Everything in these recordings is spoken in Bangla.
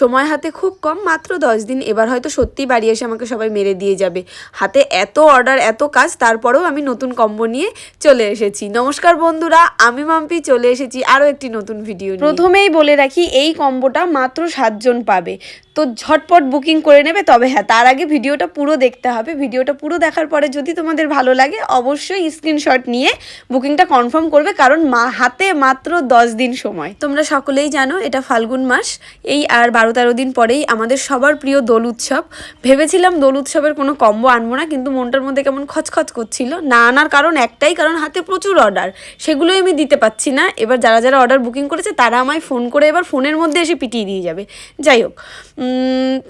সময় হাতে খুব কম মাত্র দশ দিন। এবার হয়তো সত্যিই বাড়ি এসে আমাকে সবাই মেরে দিয়ে যাবে। হাতে এত অর্ডার এত কাজ তারপরেও আমি নতুন কম্বো নিয়ে চলে এসেছি। নমস্কার বন্ধুরা আমি মাম্পি চলে এসেছি আরও একটি নতুন ভিডিও প্রথমেই বলে রাখি এই কম্বোটা মাত্র সাতজন পাবে। তো ঝটপট বুকিং করে নেবে তবে হ্যাঁ তার আগে ভিডিওটা পুরো দেখতে হবে। ভিডিওটা পুরো দেখার পরে যদি তোমাদের ভালো লাগে অবশ্যই স্ক্রিনশট নিয়ে বুকিংটা কনফার্ম করবে কারণ মা হাতে মাত্র দশ দিন সময়। তোমরা সকলেই জানো এটা ফাল্গুন মাস। এই আর বারো তেরো দিন পরেই আমাদের সবার প্রিয় দোল উৎসব। ভেবেছিলাম দোল উৎসবের কোনো কম্বো আনব না, কিন্তু মনটার মধ্যে কেমন খচখচ করছিল। না আনার কারণ একটাই, কারণ হাতে প্রচুর অর্ডার সেগুলোই আমি দিতে পাচ্ছি না। এবার যারা যারা অর্ডার বুকিং করেছে, তারা আমায় ফোন করে এবার ফোনের মধ্যে এসে পিটিয়ে দিয়ে যাবে। যাই হোক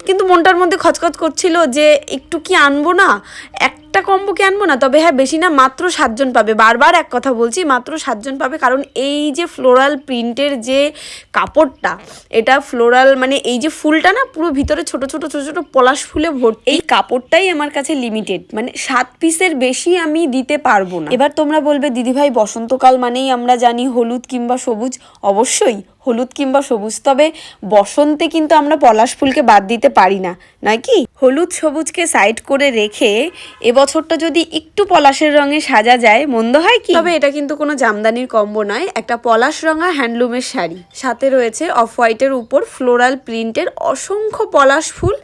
কিন্তু মনটার মধ্যে খচখচ করছিল যে, একটু কি আনব না? একটা কম্বো কি আনব না? তবে হ্যাঁ বেশি না, মাত্র সাতজন পাবে। বারবার এক কথা বলছি, মাত্র সাতজন পাবে। কারণ এই যে ফ্লোরাল প্রিন্টের যে কাপড়টা, এটা ফ্লোরাল মানে এই যে ফুলটা না, পুরো ভিতরে ছোট ছোট ছোট ছোট পলাশ ফুলে ভর্তি, এই কাপড়টাই আমার কাছে লিমিটেড মানে সাত পিসের বেশি আমি দিতে পারব না। এবার তোমরা বলবে, দিদিভাই, বসন্তকাল মানেই আমরা জানি হলুদ কিংবা সবুজ। অবশ্যই হলুদ কিংবা সবুজ, তবে বসন্তে কিন্তু আমরা পলাশ ফুলকে বাদ দিতে পারি না, নয় কি? হলুদ সবুজকে সাইড করে রেখে এবছরটা যদি একটু পলাশের রঙে সাজা যায়, মন্দ হয় কি? তবে এটা কিন্তু কোনো জামদানির কম্বো নয়, একটা পলাশ রঙা হ্যান্ডলুমের শাড়ি। সাথে রয়েছে অফ হোয়াইটের উপর ফ্লোরাল প্রিন্টের অসংখ্য পলাশ ফুল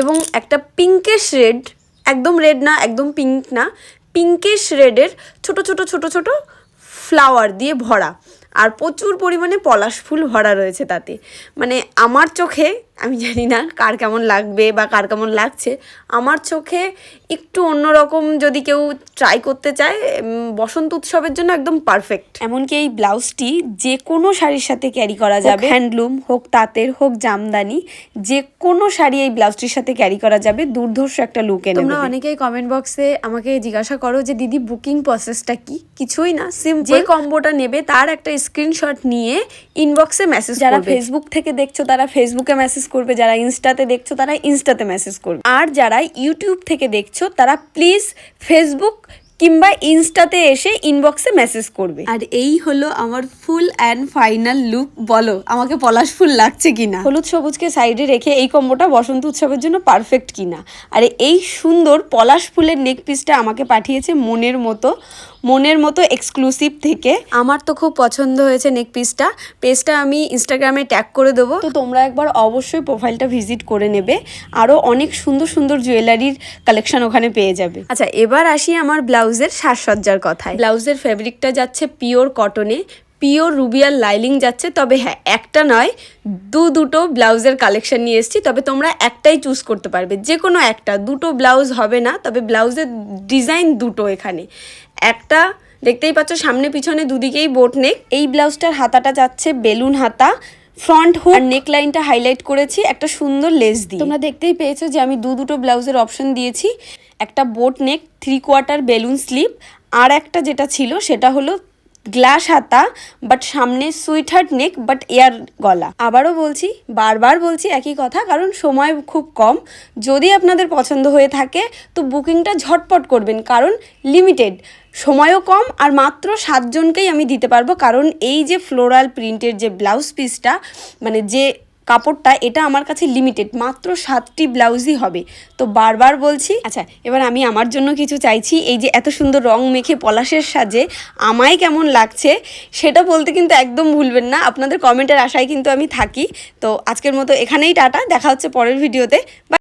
এবং একটা পিঙ্কেশ রেড একদম রেড না, একদম পিঙ্ক না পিঙ্কেশ রেডের ছোট ছোট ছোট ছোট ফ্লাওয়ার দিয়ে ভরা। আর প্রচুর পরিমাণে পলাশ ফুল ভরা রয়েছে তাতে। মানে আমার চোখে আমি জানি না কার কেমন লাগবে বা কার কেমন লাগছে আমার চোখে একটু অন্যরকম যদি কেউ ট্রাই করতে চায় বসন্ত উৎসবের জন্য একদম পারফেক্ট এমনকি এই ব্লাউজটি যে কোনো শাড়ির সাথে ক্যারি করা যাবে। হ্যান্ডলুম হোক তাঁতের হোক জামদানি যে কোনো শাড়ি এই ব্লাউজটির সাথে ক্যারি করা যাবে দুর্ধর্ষ একটা লুক এনে তোমরা অনেকেই কমেন্ট বক্সে আমাকে জিজ্ঞাসা করো যে দিদি বুকিং প্রসেসটা কি? কিছুই না সিম যে কম্বোটা নেবে তার একটা স্ক্রিনশট নিয়ে ইনবক্সে মেসেজ যারা ফেসবুক থেকে দেখছ তারা ফেসবুকে মেসেজ করবে যারা ইনস্টাতে দেখছ তারা ইনস্টাতে মেসেজ করবে। আর যারা ইউটিউব থেকে দেখছ তারা প্লিজ ফেসবুক কিংবা ইনস্টাতে এসে ইনবক্সে মেসেজ করবে। আর এই হলো আমার ফুল অ্যান্ড ফাইনাল লুক বলো আমাকে পলাশ ফুল লাগছে কিনা? হলুদ সবুজকে সাইডে রেখে এই কম্বোটা বসন্ত উৎসবের জন্য পারফেক্ট কিনা। আর এই সুন্দর পলাশ ফুলের নেক পিসটা আমাকে পাঠিয়েছে মনের মতো মনের মতো এক্সক্লুসিভ থেকে। আমার তো খুব পছন্দ হয়েছে নেক পিসটা পেজটা আমি ইনস্টাগ্রামে ট্যাগ করে দেবো। তো তোমরা একবার অবশ্যই প্রোফাইলটা ভিজিট করে নেবে। আরও অনেক সুন্দর সুন্দর জুয়েলারির কালেকশন ওখানে পেয়ে যাবে। আচ্ছা এবার আসি আমার ব্লাউজের সাজসজ্জার কথায়। ব্লাউজের ফেব্রিকটা যাচ্ছে পিওর কটনে, পিওর রুবিয়াল লাইলিং যাচ্ছে, তবে হ্যাঁ একটা নয়, দু দুটো ব্লাউজের কালেকশন নিয়ে এসেছি, তবে তোমরা একটাই চুজ করতে পারবে যে কোনো একটা, দুটো ব্লাউজ হবে না, তবে ব্লাউজের ডিজাইন দুটো এখানে। একটা, দেখতেই পাচ্ছ সামনে পিছনে দুদিকেই বোট নেক, এই ব্লাউজটার হাতাটা যাচ্ছে বেলুন হাতা ফ্রন্ট হুক আর নেক লাইনটা হাইলাইট করেছি একটা সুন্দর লেস দিয়ে। তোমরা দেখতেই পেয়েছ যে আমি দু দুটো ব্লাউজের অপশন দিয়েছি। একটা boat neck three quarter balloon sleeve আর একটা যেটা ছিল সেটা হলো গ্লাস হাতা বাট সামনে sweet heart neck but air গলা। আবারও বলছি, বারবার বলছি একই কথা, কারণ সময় খুব কম। যদি আপনাদের পছন্দ হয়ে থাকে, তো বুকিংটা ঝটপট করবেন, কারণ লিমিটেড সময়ও কম, আর মাত্র সাতজনকেই আমি দিতে পারব, কারণ এই যে ফ্লোরাল প্রিন্টের যে ব্লাউজ পিসটা মানে যে কাপড়টা এটা আমার কাছে লিমিটেড মাত্র সাতটি ব্লাউজই হবে। তো বারবার বলছি আচ্ছা এবার আমি আমার জন্য কিছু চাইছি, এই যে এত সুন্দর রং মেখে পলাশের সাজে, আমায় কেমন লাগছে সেটা বলতে কিন্তু একদম ভুলবেন না, আপনাদের কমেন্টের আশায় কিন্তু আমি থাকি। তো আজকের মতো এখানেই টাটা, দেখা হচ্ছে পরের ভিডিওতে